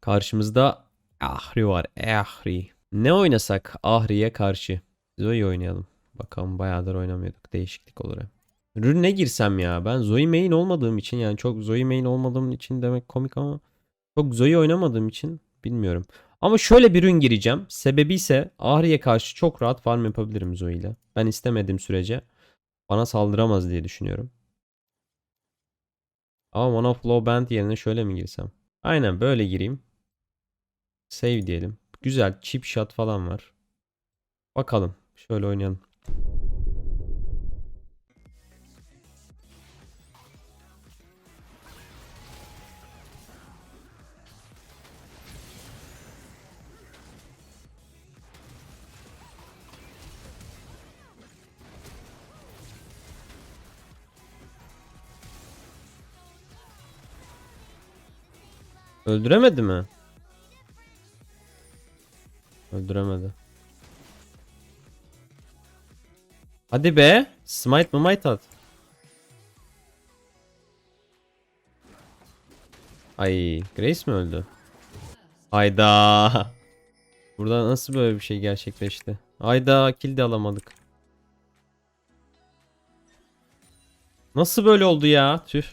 Karşımızda Ahri var. Ahri. Ne oynasak Ahri'ye karşı? Zoe oynayalım. Bakalım bayağıdır oynamıyorduk. Değişiklik olur. Rune girsem ya? Ben Zoe main olmadığım için yani çok Zoe main olmadığım için demek komik ama çok Zoe oynamadığım için bilmiyorum. Ama şöyle bir ürün gireceğim. Sebebi ise Ahri'ye karşı çok rahat farm yapabilirim Zoe ile. Ben istemediğim sürece bana saldıramaz diye düşünüyorum. Ama One of Low Band yerine şöyle mi girsem? Aynen böyle gireyim. Save diyelim. Güzel chip shot falan var. Bakalım. Şöyle oynayalım. Öldüremedi mi? Öldüremedi. Hadi be. Smite mı might at. Ay Grace mi öldü? Hayda. Burada nasıl böyle bir şey gerçekleşti? Hayda kill de alamadık. Nasıl böyle oldu ya? Tüh.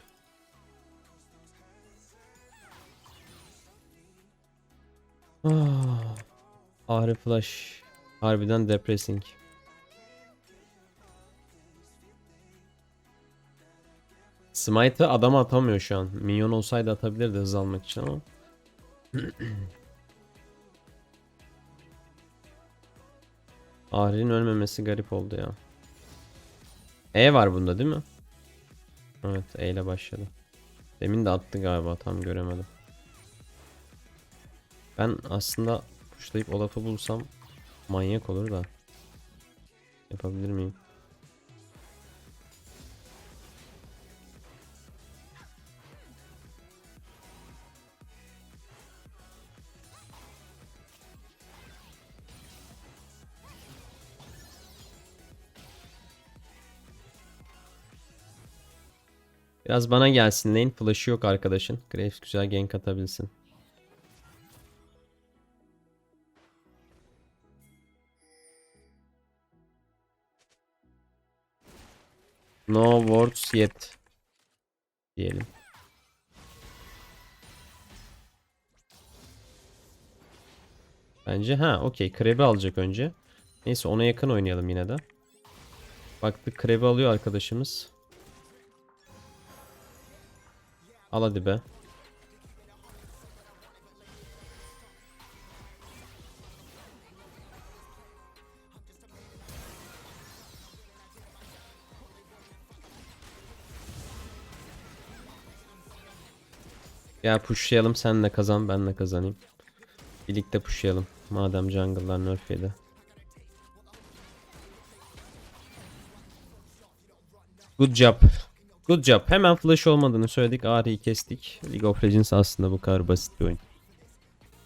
Ah. Ahri Flash. Harbiden depressing. Smite'ı adam atamıyor şu an. Minyon olsaydı atabilirdi hız almak için ama. Ahri'nin ölmemesi garip oldu ya. E var bunda değil mi? Evet E ile başladı. Demin de attı galiba tam göremedim. Ben aslında puşlayıp Olaf'ı bulsam manyak olur da. Yapabilir miyim? Biraz bana gelsin lane flash'ı yok arkadaşın. Graves güzel gank atabilsin. No words yet. Diyelim. Bence ha okey. Krebi alacak önce. Neyse ona yakın oynayalım yine de. Baktık krebi alıyor arkadaşımız. Al hadi be. Gel pushlayalım sen de kazan ben de kazanayım. Birlikte pushlayalım. Madem jungle'lar nerf yedi. Good job. Good job. Hemen flash olmadığını söyledik. Ahri'yi kestik. League of Legends aslında bu kadar basit bir oyun.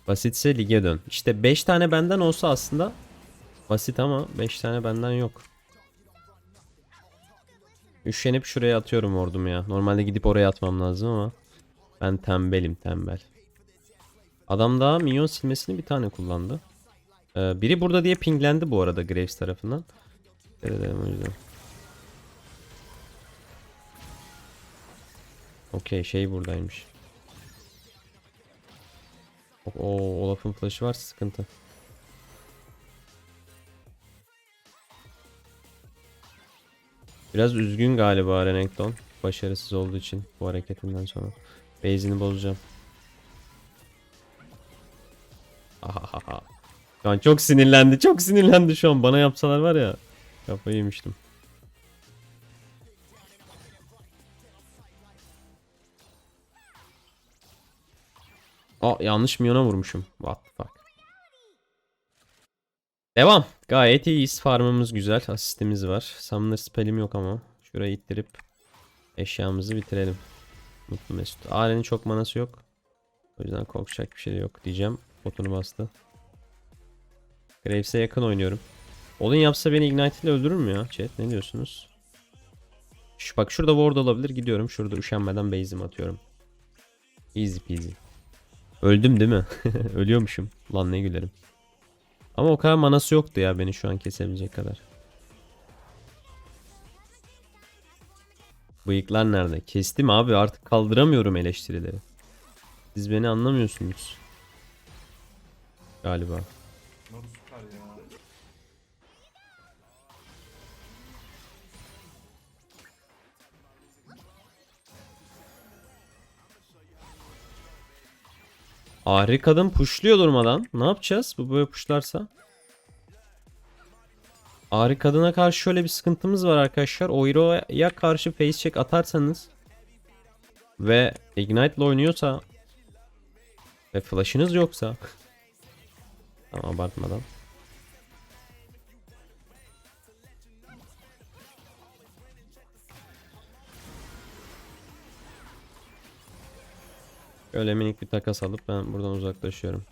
Basitse lige dön. İşte 5 tane benden olsa aslında basit ama 5 tane benden yok. Üşenip şuraya atıyorum ordumu ya. Normalde gidip oraya atmam lazım ama ben tembelim tembel. Adam daha minyon silmesini bir tane kullandı. Ee, biri burada diye pinglendi bu arada Graves tarafından. Evet, o yüzden. Okey şey buradaymış. O Olaf'ın flash'ı var sıkıntı. Biraz üzgün galiba Renekton. Başarısız olduğu için bu hareketinden sonra. Base'ini bozacağım. Ahahaha. Şu an çok sinirlendi. Çok sinirlendi şu an. Bana yapsalar var ya. Kafayı yemiştim. Aa yanlış milyona vurmuşum. What the fuck. Devam. Gayet iyiyiz. Farmımız güzel. Asistimiz var. Summoner spellim yok ama. Şurayı ittirip eşyamızı bitirelim. Mutlu Mesut. Arenin çok manası yok. O yüzden korkacak bir şey de yok diyeceğim. Botunu bastı. Graves'e yakın oynuyorum. Olin yapsa beni Ignite ile öldürür mü ya? Chat ne diyorsunuz? Şu, bak şurada ward olabilir. Gidiyorum. Şurada üşenmeden base'imi atıyorum. Easy peasy. Öldüm değil mi? Ölüyormuşum. Lan ne gülerim. Ama o kadar manası yoktu ya beni şu an kesebilecek kadar. Bıyıklar nerede? Kestim abi artık kaldıramıyorum eleştirileri. Siz beni anlamıyorsunuz. Galiba. Ahri kadın pushluyor durmadan. Ne yapacağız bu böyle pushlarsa? Ahri kadına karşı şöyle bir sıkıntımız var arkadaşlar. Oiro'ya karşı face check atarsanız ve Ignite ile oynuyorsa ve flash'ınız yoksa tamam abartmadan Öyle minik bir takas alıp ben buradan uzaklaşıyorum.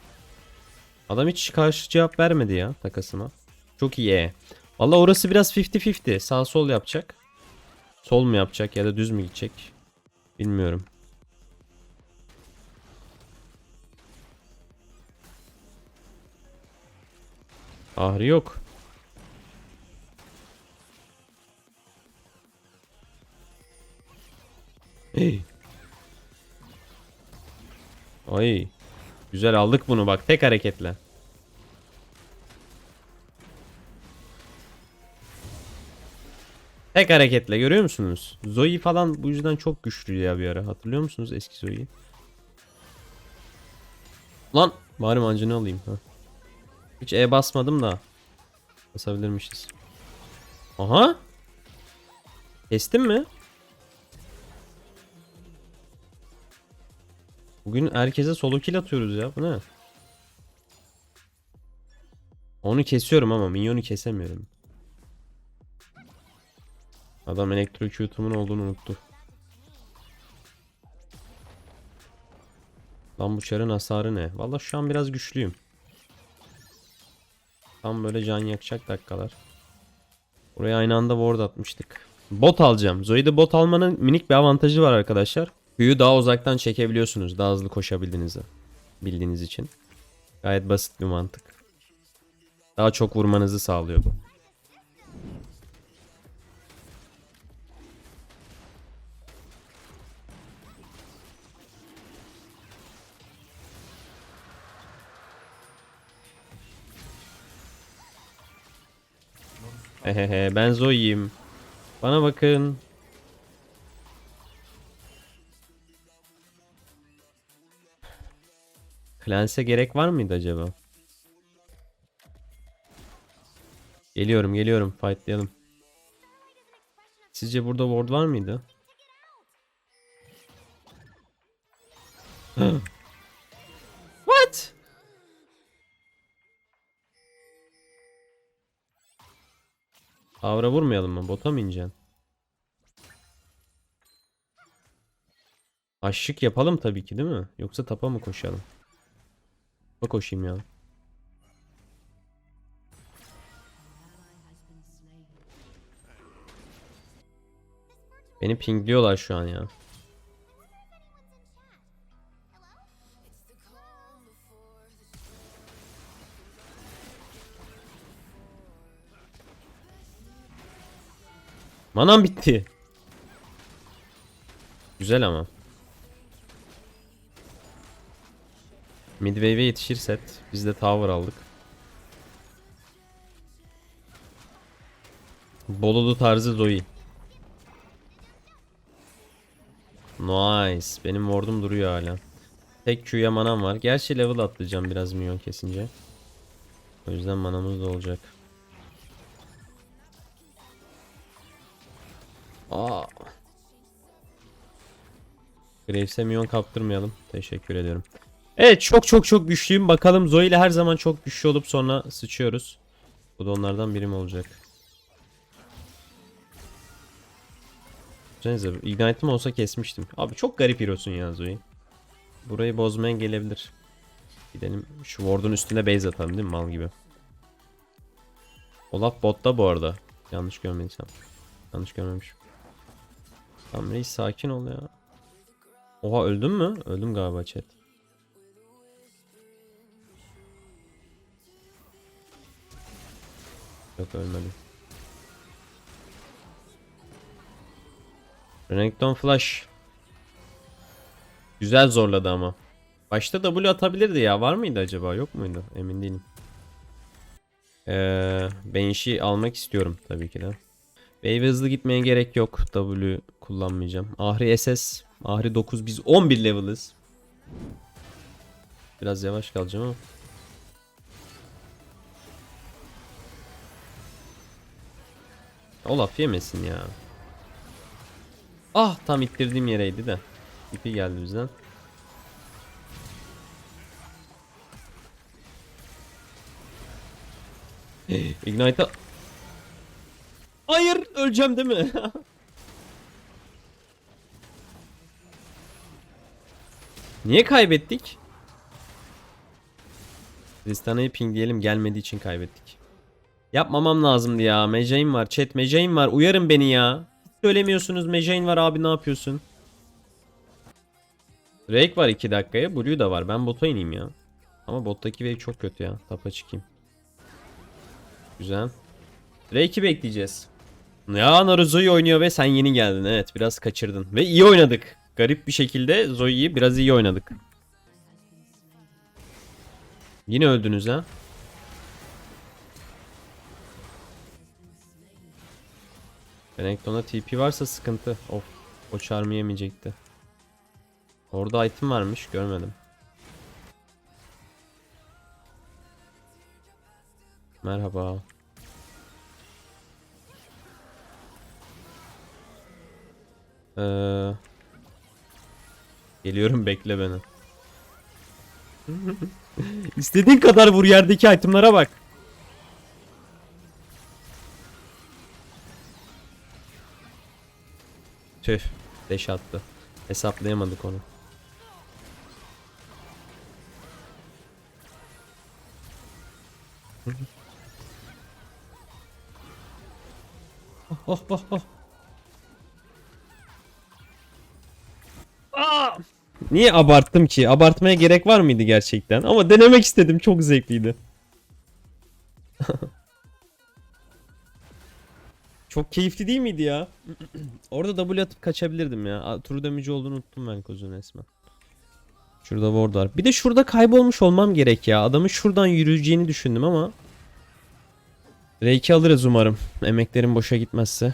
Adam hiç karşı cevap vermedi ya takasıma. Çok iyi. Valla orası biraz 50-50. Sağ sol yapacak. Sol mu yapacak ya da düz mü gidecek? Bilmiyorum. Ahri yok. Hey. Ay. Güzel aldık bunu bak tek hareketle. Tek hareketle görüyor musunuz? Zoe falan bu yüzden çok güçlü ya bir ara. Hatırlıyor musunuz eski Zoe'yi? Lan bari mancını alayım. Ha. Hiç E basmadım da. Basabilirmişiz. Aha. Kestin mi? Bugün herkese solo kill atıyoruz ya. Bu ne? Onu kesiyorum ama minyonu kesemiyorum. Adam elektrocute'umun olduğunu unuttu. Lan bu çarın hasarı ne? Valla şu an biraz güçlüyüm. Tam böyle can yakacak dakikalar. Buraya aynı anda ward atmıştık. Bot alacağım. Zoe'de bot almanın minik bir avantajı var arkadaşlar. Q'yu daha uzaktan çekebiliyorsunuz. Daha hızlı koşabildiğinizi. Bildiğiniz için. Gayet basit bir mantık. Daha çok vurmanızı sağlıyor bu. Hehehe ben Zoe'yim. Bana bakın. Clans'e gerek var mıydı acaba? Geliyorum geliyorum fightlayalım. Sizce burada ward var mıydı? Avra vurmayalım mı? Bota mı ineceksin? Aşık yapalım tabii ki değil mi? Yoksa tapa mı koşalım? Tapa koşayım ya. Beni pingliyorlar şu an ya. Manam bitti. Güzel ama. Midwave'e yetişir set. Biz de tower aldık. Bolulu tarzı Zoe. Nice. Benim ward'um duruyor hala. Tek Q'ya manam var. Gerçi level atlayacağım biraz minyon kesince. O yüzden manamız da olacak. Aa. Graves'e minyon kaptırmayalım. Teşekkür ediyorum. Evet çok çok çok güçlüyüm. Bakalım Zoe ile her zaman çok güçlü olup sonra sıçıyoruz. Bu da onlardan birim olacak. Cenze Ignite'ım olsa kesmiştim. Abi çok garip hero'sun ya Zoe. Burayı bozmaya gelebilir. Gidelim şu ward'un üstüne base atalım değil mi mal gibi. Olaf botta bu arada. Yanlış görmediysem. Yanlış görmemişim. Tamam sakin ol ya. Oha öldün mü? Öldüm galiba chat. Yok ölmedim. Renekton Flash. Güzel zorladı ama. Başta W atabilirdi ya. Var mıydı acaba? Yok muydu? Emin değilim. Ee, Banshee almak istiyorum tabii ki de. Wave hızlı gitmeye gerek yok. W kullanmayacağım. Ahri SS. Ahri 9. Biz 11 level'ız. Biraz yavaş kalacağım ama. Olaf yemesin ya. Ah tam ittirdiğim yereydi de. İpi geldi bizden. Ignite'a... Öleceğim değil mi? Niye kaybettik? Tristana'yı pingleyelim gelmediği için kaybettik. Yapmamam lazımdı ya. Mejane var. Chat Mejane var. Uyarın beni ya. Hiç söylemiyorsunuz. Mejane var abi ne yapıyorsun? Drake var 2 dakikaya. Blue da var. Ben bota ineyim ya. Ama bottaki wave çok kötü ya. Tapa çıkayım. Güzel. Drake'i bekleyeceğiz. Ya Naruzo'yu oynuyor ve sen yeni geldin. Evet biraz kaçırdın. Ve iyi oynadık. Garip bir şekilde Zoe'yi biraz iyi oynadık. Yine öldünüz ha. Renekton'a TP varsa sıkıntı. Of. O charm'ı yemeyecekti. Orada item varmış. Görmedim. Merhaba. Ee, geliyorum bekle beni. İstediğin kadar vur yerdeki itemlara bak. Tüh. Deş attı. Hesaplayamadık onu. Oh oh oh. Aa! Niye abarttım ki? Abartmaya gerek var mıydı gerçekten? Ama denemek istedim. Çok zevkliydi. Çok keyifli değil miydi ya? Orada W atıp kaçabilirdim ya. True damage olduğunu unuttum ben kozun resmen. Şurada ward var. Bir de şurada kaybolmuş olmam gerek ya. Adamın şuradan yürüyeceğini düşündüm ama. R2 alırız umarım. Emeklerim boşa gitmezse.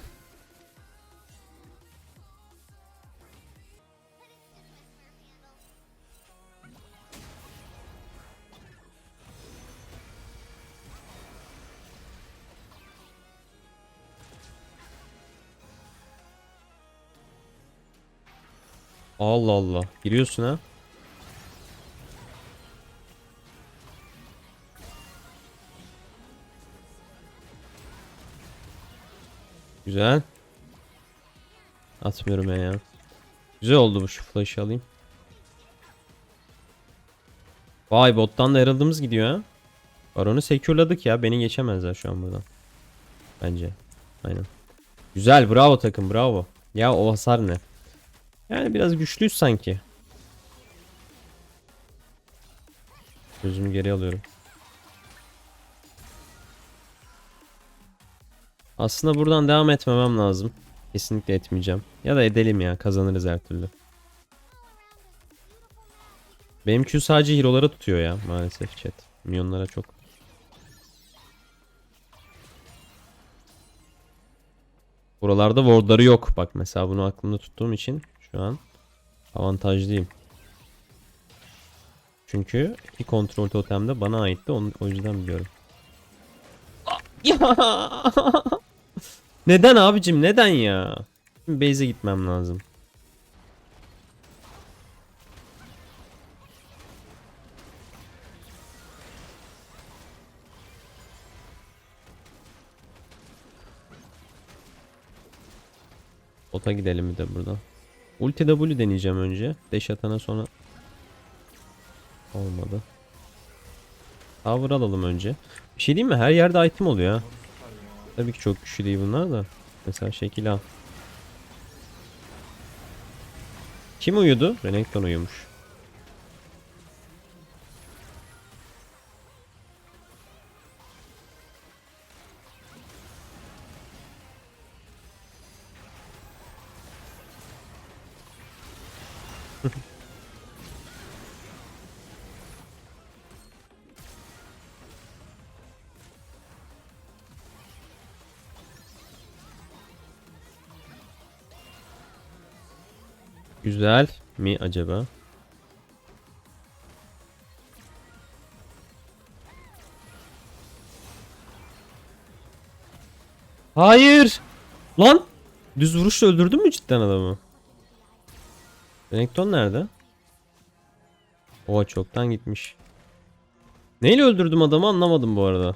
Allah Allah. Giriyorsun ha. Güzel. Atmıyorum ya. Güzel oldu bu şu flash'ı alayım. Vay bottan da herald'ımız gidiyor ha. Baron'u secure'ladık ya. Beni geçemezler şu an buradan. Bence. Aynen. Güzel bravo takım bravo. Ya o hasar ne? Yani biraz güçlüyüz sanki. Gözümü geri alıyorum. Aslında buradan devam etmemem lazım. Kesinlikle etmeyeceğim. Ya da edelim ya kazanırız her türlü. Benim Q sadece hero'lara tutuyor ya maalesef chat. Milyonlara çok. Buralarda wardları yok. Bak mesela bunu aklımda tuttuğum için şu an avantajlıyım. Çünkü iki kontrol totem de bana aitti. Onu, o yüzden biliyorum. Ya! neden abicim? Neden ya? Şimdi base'e gitmem lazım. Ota gidelim bir de buradan. Ulti W deneyeceğim önce. Deş atana sonra olmadı. Tower alalım önce. Bir şey diyeyim mi? Her yerde item oluyor ha. Tabii ki çok güçlü değil bunlar da. Mesela şekil al. Kim uyudu? Renekton uyumuş. Güzel mi acaba? Hayır. Lan. Düz vuruşla öldürdün mü cidden adamı? Renekton nerede? O çoktan gitmiş. Neyle öldürdüm adamı anlamadım bu arada.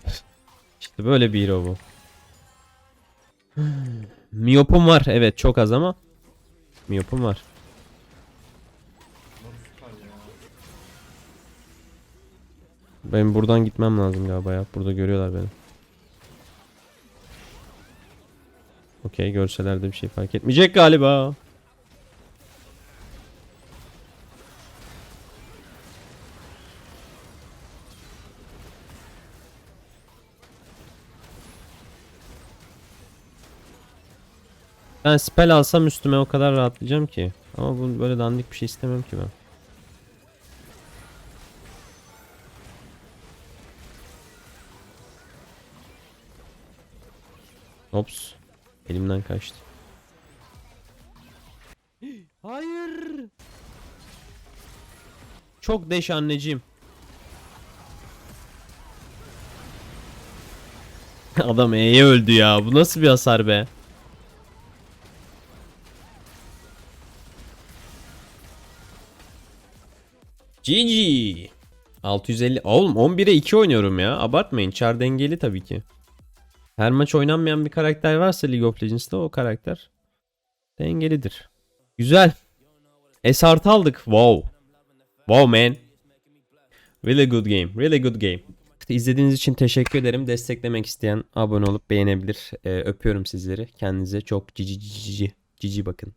İşte böyle bir hero bu. Miyopum var. Evet çok az ama. Miyopum var. Benim buradan gitmem lazım galiba ya. Burada görüyorlar beni. Okey görseler de bir şey fark etmeyecek galiba. Ben spell alsam üstüme o kadar rahatlayacağım ki. Ama bu böyle dandik bir şey istemem ki ben. Ops. Elimden kaçtı. Hayır. Çok deş anneciğim. Adam E'ye öldü ya. Bu nasıl bir hasar be? GG. 650. Oğlum 11'e 2 oynuyorum ya. Abartmayın. Char dengeli tabii ki. Her maç oynanmayan bir karakter varsa League of Legends'ta o karakter dengelidir. Güzel. S artı aldık. Wow. Wow man. Really good game. Really good game. İzlediğiniz için teşekkür ederim. Desteklemek isteyen abone olup beğenebilir. Ee, öpüyorum sizleri. Kendinize çok cici cici cici bakın.